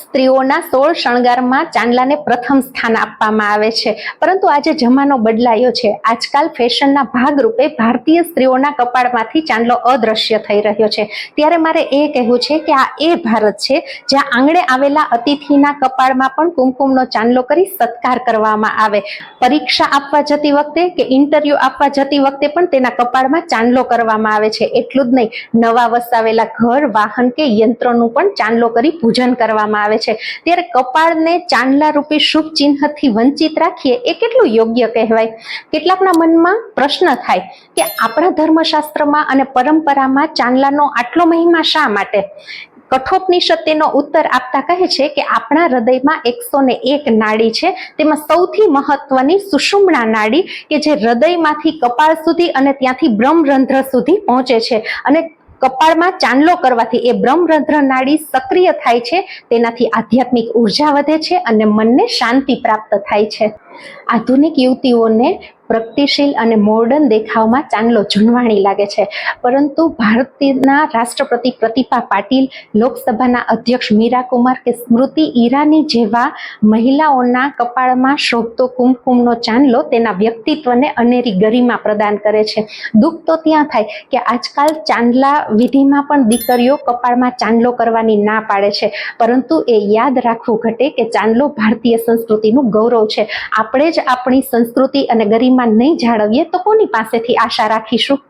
સ્ત્રીઓના સોળ શણગારમાં ચાંદલાને પ્રથમ સ્થાન આપવામાં આવે છે. પરંતુ આજે જમાનો બદલાયો છે. આજકાલ ફેશનના ભાગરૂપે ભારતીય સ્ત્રીઓના કપાળમાંથી ચાંદલો અદ્રશ્ય થઈ રહ્યો છે. ત્યારે મારે એ કહેવું છે કે આ એ ભારત છે, જ્યાં આંગણે આવેલા અતિથિના કપાળમાં પણ કુમકુમનો ચાંદલો કરી સત્કાર કરવામાં આવે. પરીક્ષા આપવા જતી વખતે કે ઇન્ટરવ્યૂ આપવા જતી વખતે પણ તેના કપાળમાં ચાંદલો કરવામાં આવે છે. એટલું જ નહીં, નવા વસાવેલા ઘર, વાહન કે યંત્રોનું પણ ચાંદલો કરી પૂજન કરવામાં આવે છે. ત્યારે કપાળને ચાંદલા રૂપી શુભ ચિહ્નથી વંચિત રાખીએ એ કેટલું યોગ્ય કહેવાય? કેટલાકના મનમાં પ્રશ્ન થાય કે આપણા ધર્મશાસ્ત્રમાં અને પરંપરામાં ચાંદલાનો આટલો મહિમા શા માટે? કઠોપનિષદ તેનો ઉત્તર આપતા કહે છે કે આપણા હૃદયમાં એકસો ને એક નાડી છે. તેમાં સૌથી મહત્વની સુષુમણા નાડી કે જે હૃદયમાંથી કપાળ સુધી અને ત્યાંથી બ્રહ્મરંધ્ર સુધી પહોંચે છે. અને કપાળમાં ચાંદલો કરવાથી એ બ્રહ્મરંધ્ર નાડી સક્રિય થાય છે, તેનાથી આધ્યાત્મિક ઊર્જા વધે છે અને મનને શાંતિ પ્રાપ્ત થાય છે. આધુનિક યુવતીઓને પ્રગતિશીલ અને મોર્ડન દેખાવમાં ચાંદલો જૂનવાણી લાગે છે. પરંતુ ભારતના રાષ્ટ્રપતિ પ્રતિભા પાટીલ, લોકસભાના અધ્યક્ષ મીરા કુમાર કે સ્મૃતિ ઈરાની જેવા મહિલાઓના કપાળમાં શોભતો કુમકુમનો ચાંદલો તેના વ્યક્તિત્વને અનેરી ગરિમા પ્રદાન કરે છે. દુઃખ તો ત્યાં થાય કે આજકાલ ચાંદલા વિધિમાં પણ દીકરીઓ કપાળમાં ચાંદલો કરવાની ના પાડે છે. પરંતુ એ યાદ રાખવું ઘટે કે ચાંદલો ભારતીય સંસ્કૃતિનું ગૌરવ છે. આપણે જ આપણી સંસ્કૃતિ અને ગરિમા નહીં જાળવીએ તો કોની પાસેથી આશા રાખીશું?